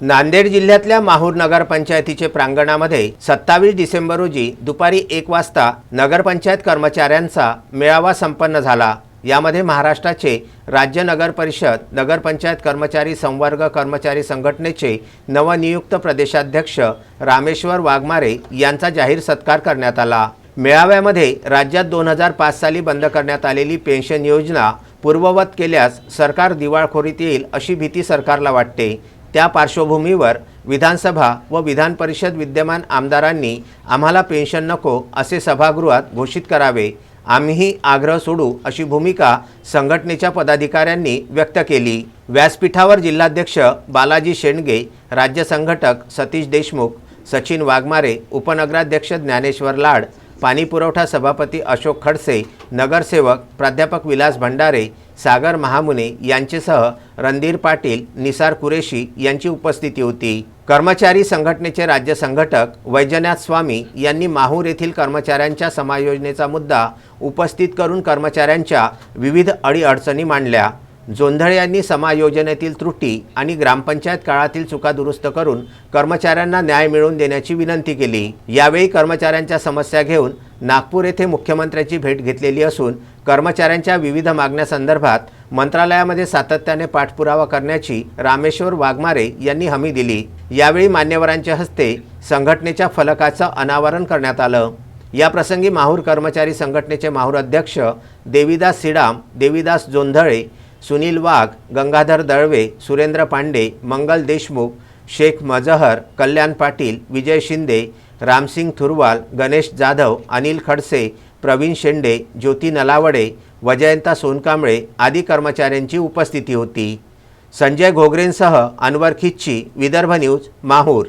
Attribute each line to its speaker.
Speaker 1: नांदेड जिल्ह्यातल्या माहूर नगरपंचायतीचे प्रांगणामध्ये सत्तावीस डिसेंबर रोजी दुपारी एक वाजता नगरपंचायत कर्मचाऱ्यांचा मेळावा संपन्न झाला. यामध्ये महाराष्ट्राचे राज्य नगर परिषद नगरपंचायत कर्मचारी संवर्ग कर्मचारी संघटनेचे नवनियुक्त प्रदेशाध्यक्ष रामेश्वर वाघमारे यांचा जाहीर सत्कार करण्यात आला. मेळाव्यामध्ये राज्यात दोन हजार पाच साली बंद करण्यात आलेली पेन्शन योजना पूर्ववत केल्यास सरकार दिवाळखोरीत येईल अशी भीती सरकारला वाटते. त्या पार्श्वभूमीवर विधानसभा व विधान परिषद विद्यमान आमदारांनी आम्हाला पेन्शन नको असे सभागृहात घोषित करावे. आम्हीही आग्रह सोडू अशी भूमिका संघटनेच्या पदाधिकाऱ्यांनी व्यक्त केली. व्यासपीठावर जिल्हाध्यक्ष बालाजी शेंडगे राज्य संघटक सतीश देशमुख सचिन वाघमारे उपनगराध्यक्ष ज्ञानेश्वर लाड पाणीपुरवठा सभापती अशोक खडसे नगरसेवक प्राध्यापक विलास भंडारे सागर महामुने यांचेसह रणधीर पाटील निसार कुरेशी यांची उपस्थिती होती. कर्मचारी संघटनेचे राज्य संघटक वैजनाथ स्वामी यांनी माहूर येथील कर्मचाऱ्यांच्या समायोजनेचा मुद्दा उपस्थित करून कर्मचाऱ्यांच्या विविध अडीअडचणी मांडल्या. जोंधळे यांनी समायोजनेतील त्रुटी आणि ग्रामपंचायत काळातील चुका दुरुस्त करून कर्मचाऱ्यांना न्याय मिळवून देण्याची विनंती केली. यावेळी कर्मचाऱ्यांच्या समस्या घेऊन नागपूर येथे मुख्यमंत्र्यांची भेट घेतलेली असून कर्मचाऱ्यांच्या विविध मागण्यासंदर्भात मंत्रालयामध्ये सातत्याने पाठपुरावा करण्याची रामेश्वर वाघमारे यांनी हमी दिली. यावेळी मान्यवरांच्या हस्ते संघटनेच्या फलकाचं अनावरण करण्यात आलं. या प्रसंगी माहूर कर्मचारी संघटनेचे माहूर अध्यक्ष देवीदास सिडाम देवीदास जोंधळे सुनील वाघ गंगाधर दळवे सुरेंद्र पांडे मंगल देशमुख शेख मजहर कल्याण पाटील विजय शिंदे रामसिंग थुरवाल गणेश जाधव अनिल खडसे प्रवीण शेंडे ज्योती नलावडे वजयंता सोनकांबळे आदी कर्मचाऱ्यांची उपस्थिती होती. संजय घोगरेंसह अनवर खिच्ची विदर्भ न्यूज माहूर.